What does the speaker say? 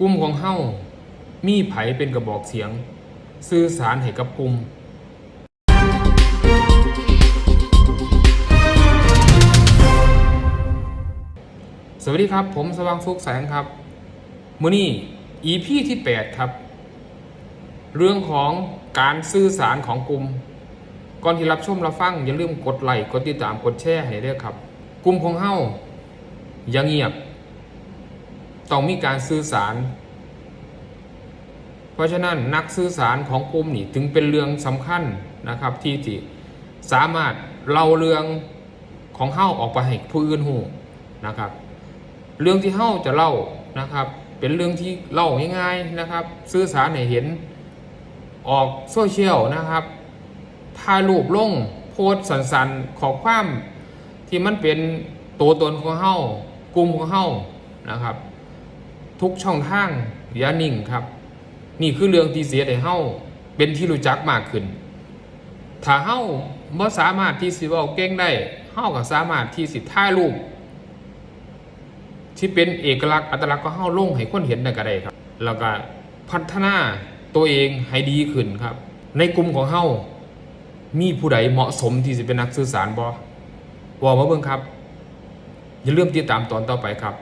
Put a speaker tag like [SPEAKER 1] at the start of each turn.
[SPEAKER 1] กลุ่มของเฮามีไผเป็นกระบอกเสียง สื่อสารให้กับกลุ่มสวัสดีครับ ผมสว่างสุขแสงครับ มื้อนี้ EP ที่ 8 ครับ เรื่องของการสื่อสารของกลุ่ม ก่อนที่รับชมรับฟัง อย่าลืมกดไลค์กดติดตามกดแชร์ให้ด้วยครับ กลุ่มของเฮาอย่าเงียบ ต้องมีการสื่อสาร เพราะฉะนั้นนักสื่อสารของกลุ่มนี่ถึงเป็นเรื่องสำคัญนะครับที่ที่สามารถเล่าเรื่องของเฮ้าออกไปให้ผู้อื่นหูนะครับ เรื่องที่เฮ้าจะเล่านะครับ เป็นเรื่องที่เล่าง่ายๆนะครับ สื่อสารให้เห็นออกโซเชียลนะครับถ่ายรูปลงโพสต์สันๆขอความที่มันเป็นตัวตนของเฮ้ากลุ่มของเฮ้านะครับ ทุกช่องทางอย่านิ่งครับ นี่คือเรื่องที่เสียให้เฮาเป็นที่รู้จักมากขึ้น ถ้าเฮาบ่สามารถที่สิเว้าเก่งได้เฮาก็สามารถที่สิถ่ายรูปที่เป็นเอกลักษณ์อัตลักษณ์ของเฮาลงให้คนเห็นได้ก็ได้ครับ แล้วก็พัฒนาตัวเองให้ดีขึ้นครับ ในกลุ่มของเฮามีผู้ใดเหมาะสมที่จะเป็นนักสื่อสารบ่ว่ามาเบิ่งครับ อย่าลืมติดตามตอนต่อไปครับ